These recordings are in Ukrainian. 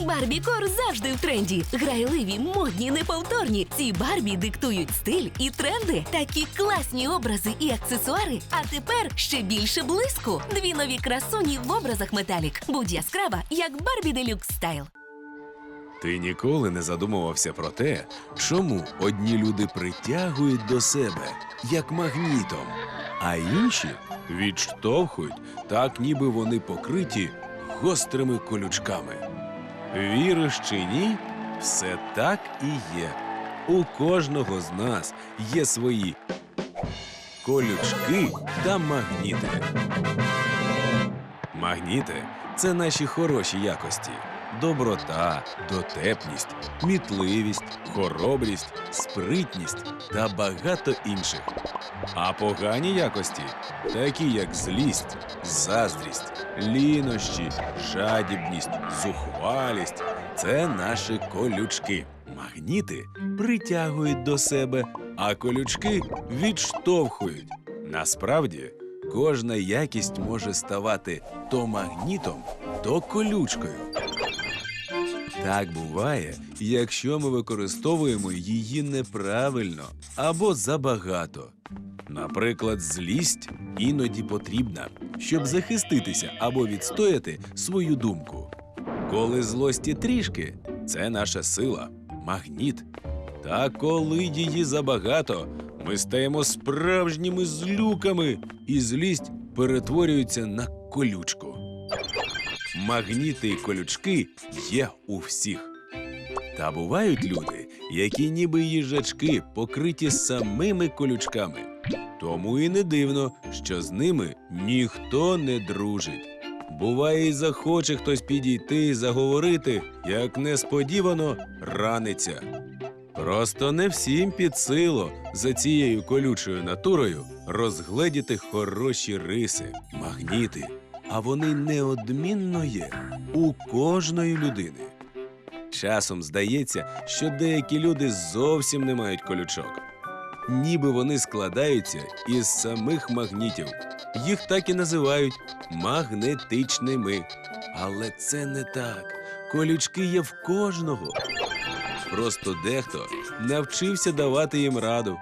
Барбікор завжди в тренді. Грайливі, модні, неповторні. Ці Барбі диктують стиль і тренди. Такі класні образи і аксесуари. А тепер ще більше блиску. Дві нові красуні в образах металік. Будь яскрава, як Барбі Делюкс Стайл. Ти ніколи не задумувався про те, чому одні люди притягують до себе як магнітом, а інші відштовхують, так ніби вони покриті гострими колючками. Віриш чи ні, все так і є. У кожного з нас є свої колючки та магніти. Магніти це наші хороші якості: доброта, дотепність, мітливість, хоробрість, спритність та багато інших. А погані якості, такі як злість, заздрість, лінощі, жадібність, зухвалість це наші колючки. Магніти притягують до себе, а колючки відштовхують. Насправді, кожна якість може ставати то магнітом, то колючкою. Так буває, якщо ми використовуємо її неправильно або забагато. Наприклад, злість іноді потрібна, щоб захиститися або відстояти свою думку. Коли злості трішки, це наша сила, магніт. Та коли її забагато, ми стаємо справжніми злюками, і злість перетворюється на колючку. Магніти і колючки є у всіх. Та бувають люди, які ніби їжачки покриті самими колючками. Тому і не дивно, що з ними ніхто не дружить. Буває, і захоче хтось підійти і заговорити, як несподівано раниться. Просто не всім під силу за цією колючою натурою розгледіти хороші риси, магніти, а вони неодмінно є у кожної людини. Часом здається, що деякі люди зовсім не мають колючок. Ніби вони складаються із самих магнітів. Їх так і називають магнетичними. Але це не так. Колючки є в кожного. Просто дехто навчився давати їм раду.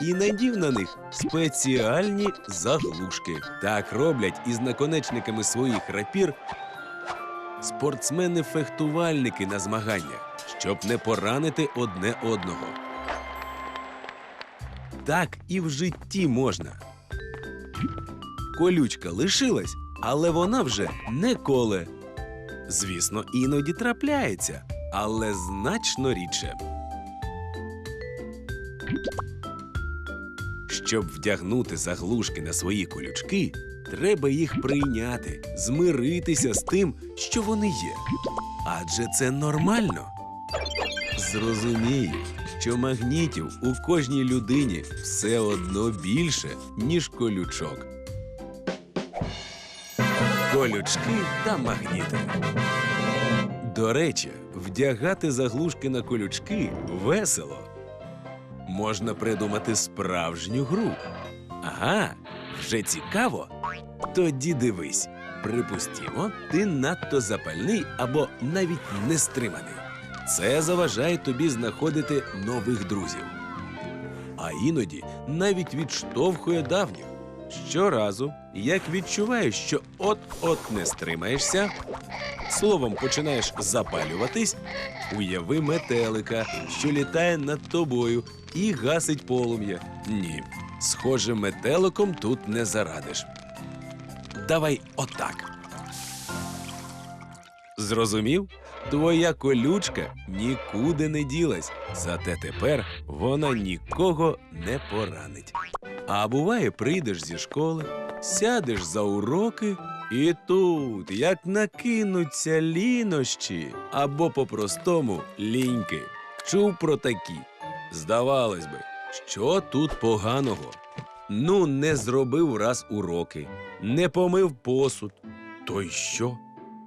І надів на них спеціальні заглушки. Так роблять із наконечниками своїх рапір спортсмени-фехтувальники на змаганнях, щоб не поранити одне одного. Так і в житті можна. Колючка лишилась, але вона вже не коле. Звісно, іноді трапляється, але значно рідше. Щоб вдягнути заглушки на свої колючки, треба їх прийняти, змиритися з тим, що вони є. Адже це нормально. Зрозумій, що магнітів у кожній людині все одно більше, ніж колючок. Колючки та магніти. До речі, вдягати заглушки на колючки весело. Можна придумати справжню гру. Ага, вже цікаво. Тоді дивись. Припустімо, ти надто запальний або навіть нестриманий. Це заважає тобі знаходити нових друзів. А іноді навіть відштовхує давніх. Щоразу, як відчуваєш, що от-от не стримаєшся, словом починаєш запалюватись, уяви метелика, що літає над тобою і гасить полум'я. Ні, схоже, метеликом тут не зарадиш. Давай отак. Зрозумів? Твоя колючка нікуди не ділась, зате тепер вона нікого не поранить. А буває, прийдеш зі школи, сядеш за уроки, і тут, як накинуться лінощі або по-простому ліньки. Чув про такі. Здавалось би, що тут поганого? Ну, не зробив раз уроки, не помив посуд. То й що?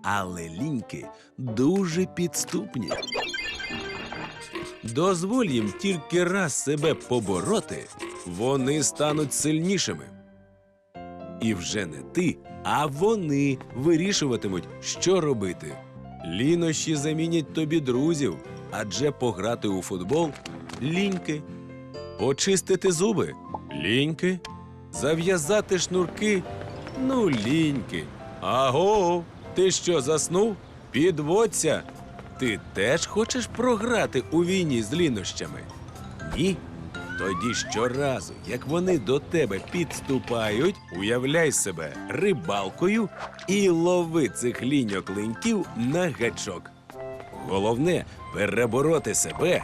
Але ліньки дуже підступні. Дозволь їм тільки раз себе побороти, вони стануть сильнішими. І вже не ти, а вони вирішуватимуть, що робити. Лінощі замінять тобі друзів, адже пограти у футбол ліньки, почистити зуби ліньки, зав'язати шнурки ну ліньки. Аго, ти що заснув? Підводься. Ти теж хочеш програти у війні з лінощами? Ні? Тоді щоразу, як вони до тебе підступають, уявляй себе рибалкою і лови цих ліньок линьків на гачок. Головне перебороти себе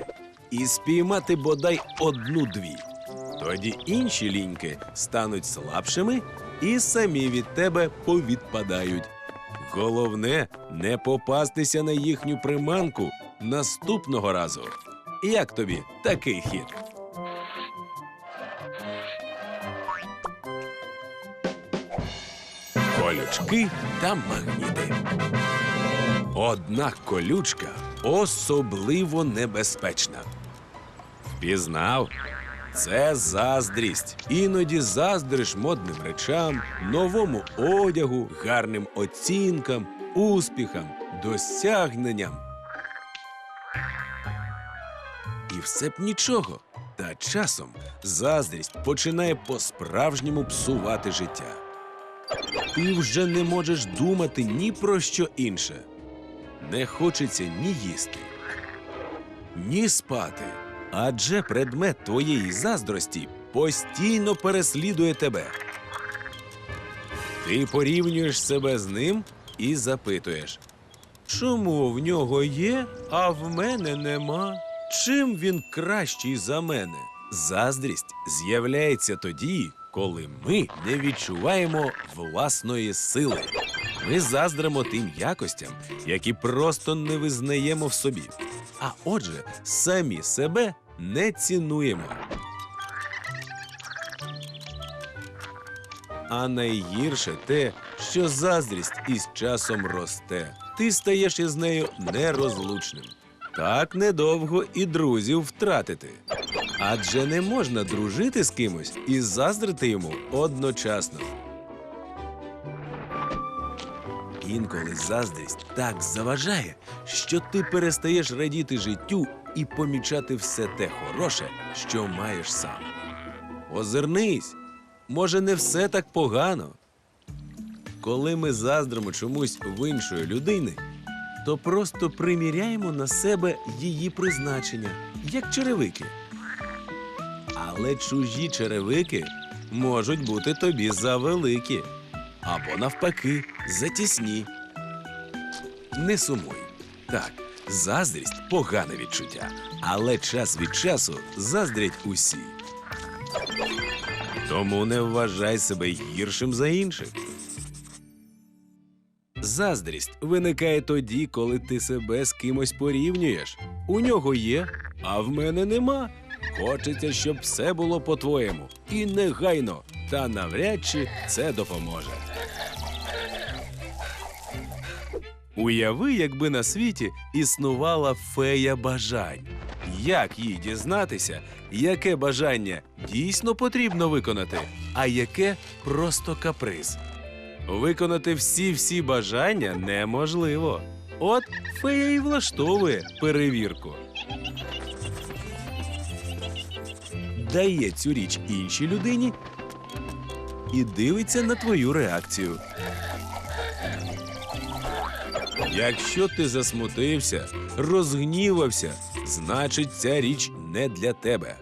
і спіймати бодай одну-дві. Тоді інші ліньки стануть слабшими і самі від тебе повідпадають. Головне не попастися на їхню приманку наступного разу. Як тобі такий хід? Колючки та магніти. Одна колючка особливо небезпечна. Впізнав? Це заздрість. Іноді заздриш модним речам, новому одягу, гарним оцінкам, успіхам, досягненням. І все б нічого. Та часом заздрість починає по-справжньому псувати життя. Ти вже не можеш думати ні про що інше. Не хочеться ні їсти, ні спати. Адже предмет твоєї заздрості постійно переслідує тебе. Ти порівнюєш себе з ним і запитуєш, чому в нього є, а в мене нема? Чим він кращий за мене? Заздрість з'являється тоді, коли ми не відчуваємо власної сили. Ми заздримо тим якостям, які просто не визнаємо в собі. А отже, самі себе не цінуємо. А найгірше те, що заздрість із часом росте. Ти стаєш із нею нерозлучним. Так недовго і друзів втратити. Адже не можна дружити з кимось і заздрити йому одночасно. Інколи заздрість так заважає, що ти перестаєш радіти життю і помічати все те хороше, що маєш сам. Озирнись, може, не все так погано. Коли ми заздримо чомусь в іншої людини, то просто приміряємо на себе її призначення, як черевики. Але чужі черевики можуть бути тобі завеликі або навпаки затісні. Не сумуй. Так, заздрість погане відчуття, але час від часу заздрять усі. Тому не вважай себе гіршим за інших. Заздрість виникає тоді, коли ти себе з кимось порівнюєш. У нього є, а в мене нема. Хочеться, щоб все було по-твоєму. І негайно, та навряд чи це допоможе. Уяви, якби на світі існувала фея бажань. Як їй дізнатися, яке бажання дійсно потрібно виконати, а яке просто каприз? Виконати всі-всі бажання неможливо. От фея і влаштовує перевірку. Дає цю річ іншій людині і дивиться на твою реакцію. Якщо ти засмутився, розгнівався, значить ця річ не для тебе.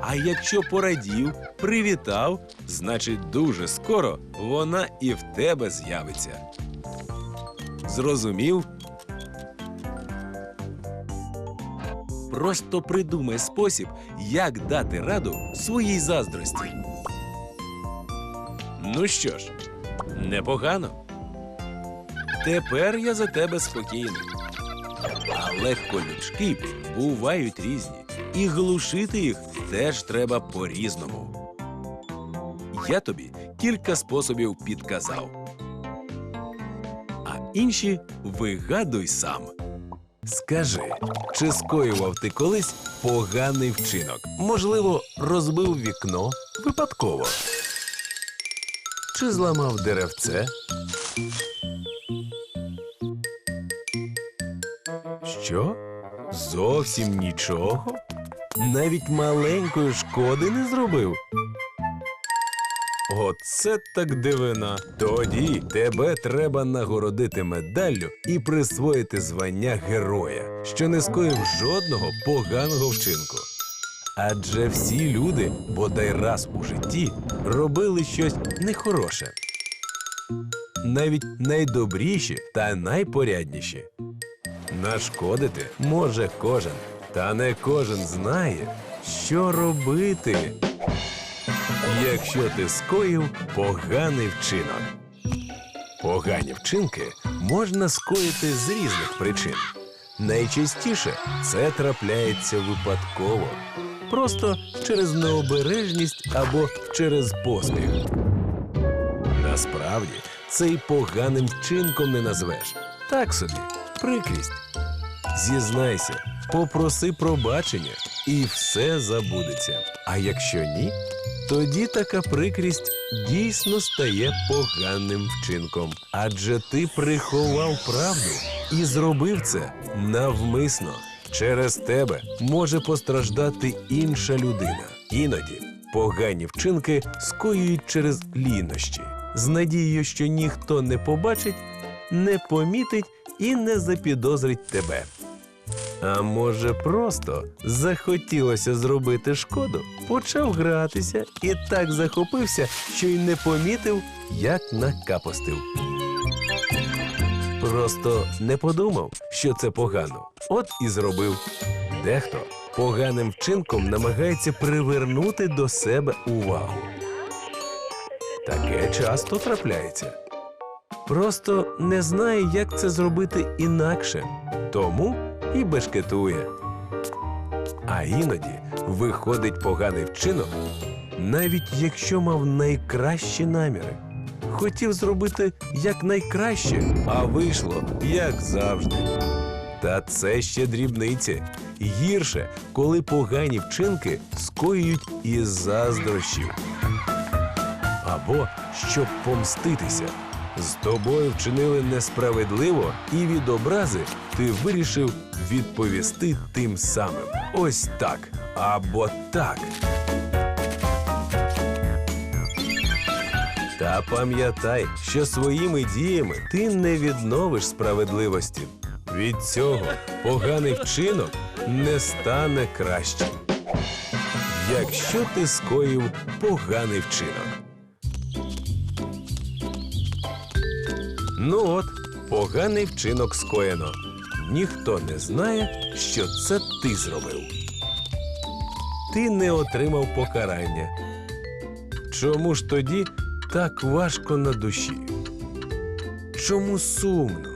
А якщо порадів, привітав, значить дуже скоро вона і в тебе з'явиться. Зрозумів? Просто придумай спосіб, як дати раду своїй заздрості. Ну що ж, непогано. Тепер я за тебе спокійний. Але колючки бувають різні, і глушити їх теж треба по-різному. Я тобі кілька способів підказав. А інші вигадуй сам. Скажи, чи скоював ти колись поганий вчинок? Можливо, розбив вікно випадково. Чи зламав деревце? Що? Зовсім нічого? Навіть маленької шкоди не зробив. Оце так дивина. Тоді тебе треба нагородити медаллю і присвоїти звання героя, що не скоїв жодного поганого вчинку. Адже всі люди, бодай раз у житті, робили щось нехороше. Навіть найдобріші та найпорядніші. Нашкодити може кожен, та не кожен знає, що робити, якщо ти скоїв поганий вчинок. Погані вчинки можна скоїти з різних причин. Найчастіше це трапляється випадково, просто через необережність або через поспіх. Насправді це й поганим вчинком не назвеш. Так собі, прикрість. Зізнайся, попроси пробачення, і все забудеться. А якщо ні, тоді така прикрість дійсно стає поганим вчинком. Адже ти приховав правду і зробив це навмисно. Через тебе може постраждати інша людина. Іноді погані вчинки скоюють через лінощі, з надією, що ніхто не побачить, не помітить і не запідозрить тебе. А може, просто захотілося зробити шкоду, почав гратися і так захопився, що й не помітив, як накапостив. Просто не подумав, що це погано, от і зробив. Дехто поганим вчинком намагається привернути до себе увагу. Таке часто трапляється. Просто не знає, як це зробити інакше, тому і бешкетує. А іноді виходить поганий вчинок, навіть якщо мав найкращі наміри. Хотів зробити якнайкраще, а вийшло як завжди. Та це ще дрібниці. Гірше, коли погані вчинки скоюють із заздрощів. Або щоб помститися. З тобою вчинили несправедливо, і від образи ти вирішив відповісти тим самим. Ось так або так. Та пам'ятай, що своїми діями ти не відновиш справедливості. Від цього поганий вчинок не стане кращим. Якщо ти скоїв поганий вчинок. Ну от, поганий вчинок скоєно. Ніхто не знає, що це ти зробив. Ти не отримав покарання. Чому ж тоді так важко на душі? Чому сумно?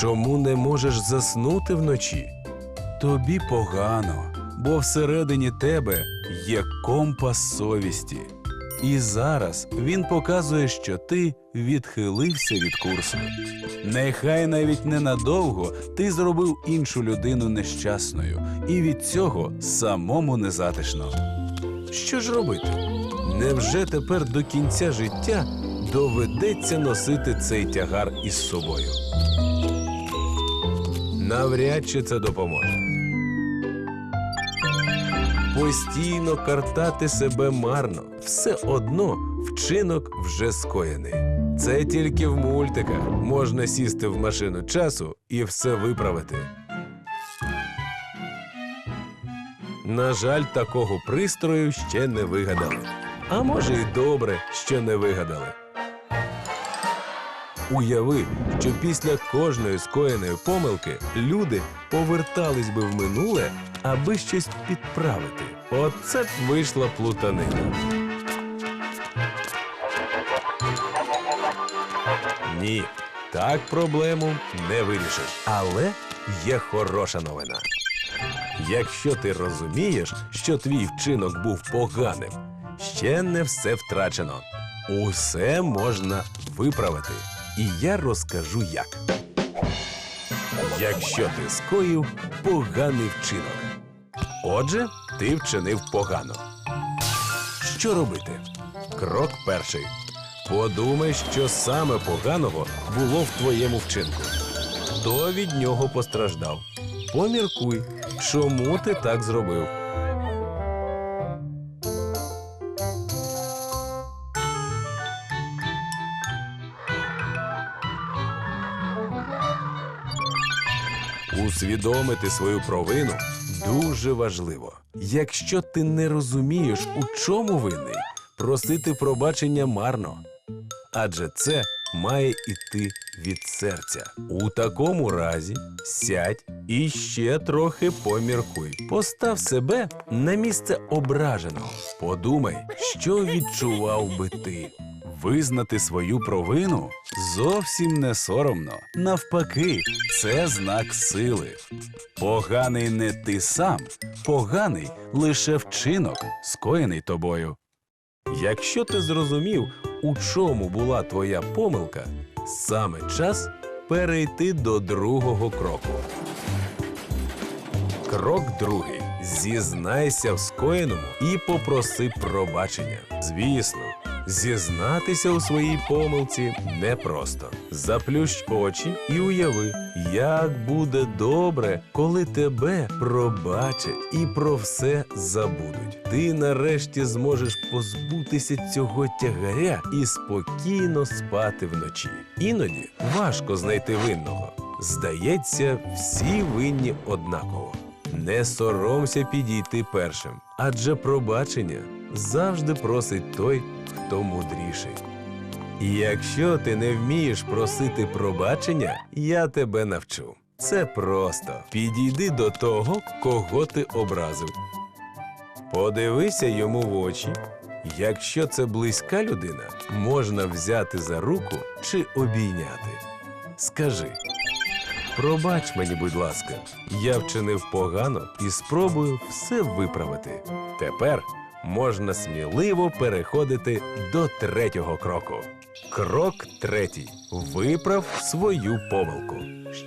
Чому не можеш заснути вночі? Тобі погано, бо всередині тебе є компас совісті. І зараз він показує, що ти відхилився від курсу. Нехай навіть ненадовго ти зробив іншу людину нещасною, і від цього самому незатишно. Що ж робити? Невже тепер до кінця життя доведеться носити цей тягар із собою? Навряд чи це допоможе. Постійно картати себе марно, все одно вчинок вже скоєний. Це тільки в мультиках можна сісти в машину часу і все виправити. На жаль, такого пристрою ще не вигадали. А може, й добре, що не вигадали. Уяви, що після кожної скоєної помилки люди повертались би в минуле, аби щось підправити. Оце б вийшла плутанина. Ні, так проблему не вирішиш. Але є хороша новина. Якщо ти розумієш, що твій вчинок був поганим, ще не все втрачено. Усе можна виправити. І я розкажу як. Якщо ти скоїв поганий вчинок. Отже, ти вчинив погано. Що робити? Крок перший. Подумай, що саме поганого було в твоєму вчинку. Хто від нього постраждав? Поміркуй, чому ти так зробив. Усвідомити свою провину дуже важливо. Якщо ти не розумієш, у чому винний, просити пробачення марно. Адже це має іти від серця. У такому разі сядь і ще трохи поміркуй. Постав себе на місце ображеного. Подумай, що відчував би ти. Визнати свою провину зовсім не соромно. Навпаки, це знак сили. Поганий не ти сам, поганий лише вчинок, скоєний тобою. Якщо ти зрозумів, у чому була твоя помилка, саме час перейти до другого кроку. Крок другий. Зізнайся в скоєному і попроси пробачення. Звісно, зізнатися у своїй помилці непросто. Заплющ очі і уяви, як буде добре, коли тебе пробачать і про все забудуть. Ти нарешті зможеш позбутися цього тягаря і спокійно спати вночі. Іноді важко знайти винного. Здається, всі винні однаково. Не соромся підійти першим, адже пробачення завжди просить той, хто мудріший. І якщо ти не вмієш просити пробачення, я тебе навчу. Це просто підійди до того, кого ти образив. Подивися йому в очі. Якщо це близька людина, можна взяти за руку чи обійняти. Скажи, пробач мені, будь ласка, я вчинив погано і спробую все виправити. Тепер можна сміливо переходити до третього кроку. Крок третій. Виправ свою помилку.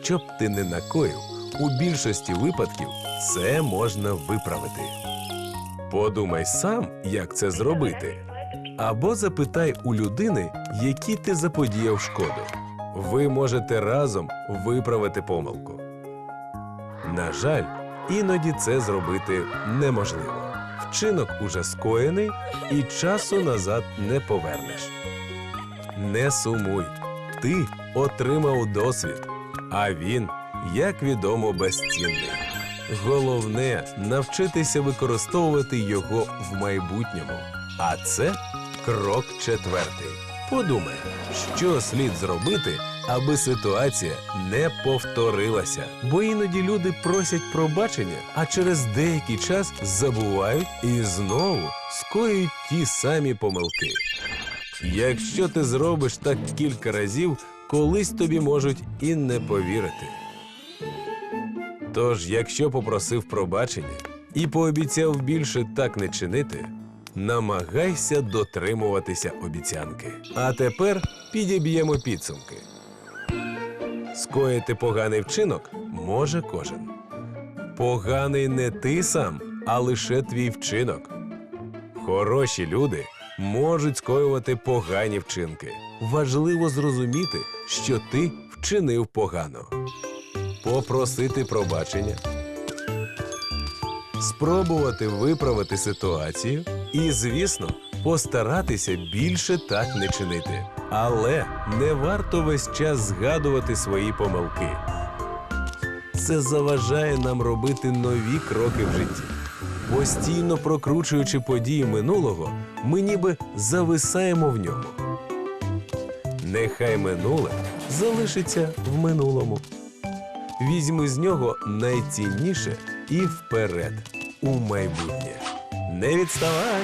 Щоб ти не накоїв, у більшості випадків це можна виправити. Подумай сам, як це зробити. Або запитай у людини, які ти заподіяв шкоду. Ви можете разом виправити помилку. На жаль, іноді це зробити неможливо. Вчинок уже скоєний і часу назад не повернеш. Не сумуй, ти отримав досвід, а він, як відомо, безцінний. Головне навчитися використовувати його в майбутньому. А це крок четвертий. Подумай, що слід зробити, аби ситуація не повторилася. Бо іноді люди просять пробачення, а через деякий час забувають і знову скоюють ті самі помилки. Якщо ти зробиш так кілька разів, колись тобі можуть і не повірити. Тож, якщо попросив пробачення і пообіцяв більше так не чинити, намагайся дотримуватися обіцянки. А тепер підіб'ємо підсумки. Скоїти поганий вчинок може кожен. Поганий не ти сам, а лише твій вчинок. Хороші люди можуть скоювати погані вчинки. Важливо зрозуміти, що ти вчинив погано. Попросити пробачення, спробувати виправити ситуацію і, звісно, постаратися більше так не чинити. Але не варто весь час згадувати свої помилки. Це заважає нам робити нові кроки в житті. Постійно прокручуючи події минулого, ми ніби зависаємо в ньому. Нехай минуле залишиться в минулому. Візьми з нього найцінніше і вперед у майбутнє. Не відставай!